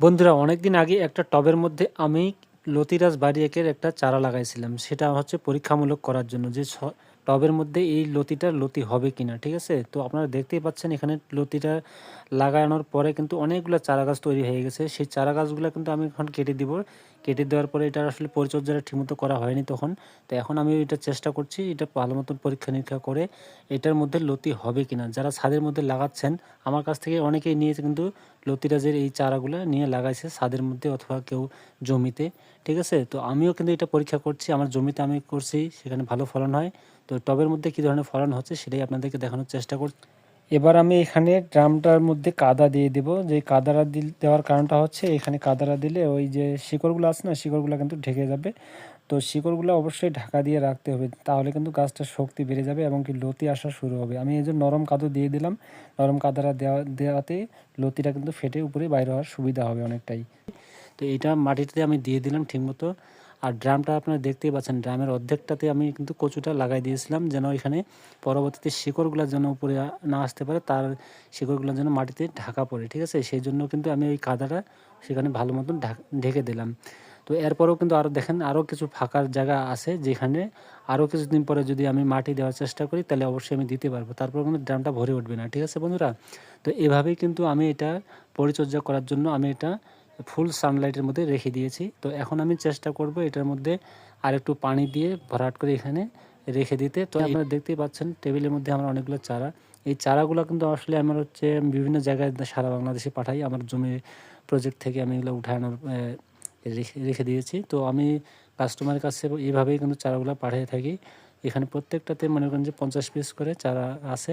বন্ধুরা, অনেকদিন আগে একটা টবের মধ্যে আমি লতিরাজ বাড়ি একের একটা চারা লাগাইছিলাম। সেটা হচ্ছে পরীক্ষামূলক করার জন্য যে টবের মধ্যে এই লতিটার লতি হবে কিনা, ঠিক আছে? তো আপনারা দেখতেই পাচ্ছেন এখানে লতিটা লাগানোর পরে কিন্তু অনেকগুলো চারা গাছ তৈরি হয়ে গেছে। সেই চারা গাছগুলো কিন্তু আমি এখন কেটে দিব। কেটে দেওয়ার পরে এটা আসলে পরিচর্যাটা ঠিকমতো করা হয়নি তখন। তো এখন আমি এটা চেষ্টা করছি, এটা ভালো মতন পরীক্ষা নিরীক্ষা করে এটার মধ্যে লতি হবে কিনা। যারা ছাদের মধ্যে লাগাচ্ছেন, আমার কাছ থেকে অনেকেই নিয়েছে কিন্তু লতিরাজের এই চারাগুলো নিয়ে লাগাইছে ছাদের মধ্যে অথবা কেউ জমিতে, ঠিক আছে? তো আমিও কিন্তু এটা পরীক্ষা করছি, আমার জমিতে আমি করছি, সেখানে ভালো ফলন হয়। তো টবের মধ্যে কী ধরনের ফলন হচ্ছে সেটাই আপনাদেরকে দেখানোর চেষ্টা করছি। এবার আমি এখানে ড্রামটার মধ্যে কাদা দিয়ে দেব। যে কাদাটা দিল- দেওয়ার কারণটা হচ্ছে এখানে কাদাটা দিলে ওই যে শিকড়গুলো আছে না, শিকড়গুলো কিন্তু ঢেকে যাবে। তো শিকড়গুলো অবশ্যই ঢাকা দিয়ে রাখতে হবে, তাহলে কিন্তু গাছটার শক্তি বেড়ে যাবে এবং কি লতি আসা শুরু হবে। আমি এই যে নরম কাদো দিয়ে দিলাম, নরম কাদাটা দেওয়া, দেওয়াতে লতিটা কিন্তু ফেটে উপরে বাইরে হওয়ার সুবিধা হবে অনেকটাই। তো এটা মাটিতে আমি দিয়ে দিলাম ঠিকমতো। আর ড্রামটা আপনারা দেখতেই পাচ্ছেন, ড্রামের অর্ধেকটাতে আমি কিন্তু কচুটা লাগাই দিয়েছিলাম যেন এখানে পরবর্তীতে শিকড়গুলো যেন উপরে না আসতে পারে, তার শিকড়গুলো যেন মাটিতে ঢাকা পড়ে, ঠিক আছে? সেই জন্য কিন্তু আমি ওই কাদাটা সেখানে ভালো মতন ঢাক- দিলাম। তো এরপরেও কিন্তু আরও দেখেন আরও কিছু ফাঁকার জায়গা আছে যেখানে আরও কিছুদিন পরে যদি আমি মাটি দেওয়ার চেষ্টা করি, তাহলে অবশ্যই আমি দিতে পারব। তারপর কিন্তু ড্রামটা ভরে উঠবে না, ঠিক আছে বন্ধুরা? তো এভাবেই কিন্তু আমি এটা পরিচর্যা করার জন্য আমি এটা ফুল সানলাইটের মধ্যে রেখে দিয়েছি। তো এখন আমি চেষ্টা করব এটার মধ্যে আর একটু পানি দিয়ে ভরাট করে এখানে রেখে দিতে। তো আপনারা দেখতেই পাচ্ছেন টেবিলের মধ্যে আমার অনেকগুলো চারা। এই চারাগুলো কিন্তু আসলে আমার হচ্ছে বিভিন্ন জায়গায় সারা বাংলাদেশে পাঠাই। আমার জমি প্রজেক্ট থেকে আমি এগুলো উঠানোর রেখে দিয়েছি। তো আমি কাস্টমারের কাছে এইভাবেই কিন্তু চারাগুলো পাঠিয়ে থাকি। এখানে প্রত্যেকটাতে মনে করেন যে পঞ্চাশ পিস করে চারা আছে।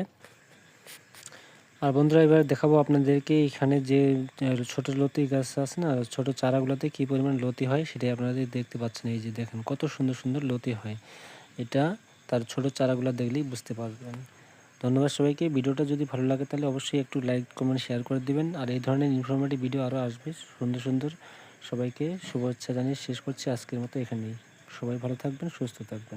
আর বন্ধুরা, এবার দেখাবো আপনাদেরকে এখানে যে ছোট লতি গাছ আছে না, ছোট চারাগুলোতে কি পরিমাণ লতি হয় সেটাই আপনাদের দেখতে পাচ্ছেন। এই যে দেখেন, কত সুন্দর সুন্দর লতি হয়। এটা তার ছোট চারাগুলো দেখলেই বুঝতে পারবেন। ধন্যবাদ সবাইকে। ভিডিওটা যদি ভালো লাগে তাহলে অবশ্যই একটু লাইক, কমেন্ট, শেয়ার করে দিবেন। আর এই ধরনের ইনফরমেটিভ ভিডিও আরও আসবে সুন্দর সুন্দর। সবাইকে শুভেচ্ছা জানিয়ে শেষ করছি আজকের মতো এখানেই। সবাই ভালো থাকবেন, সুস্থ থাকবেন।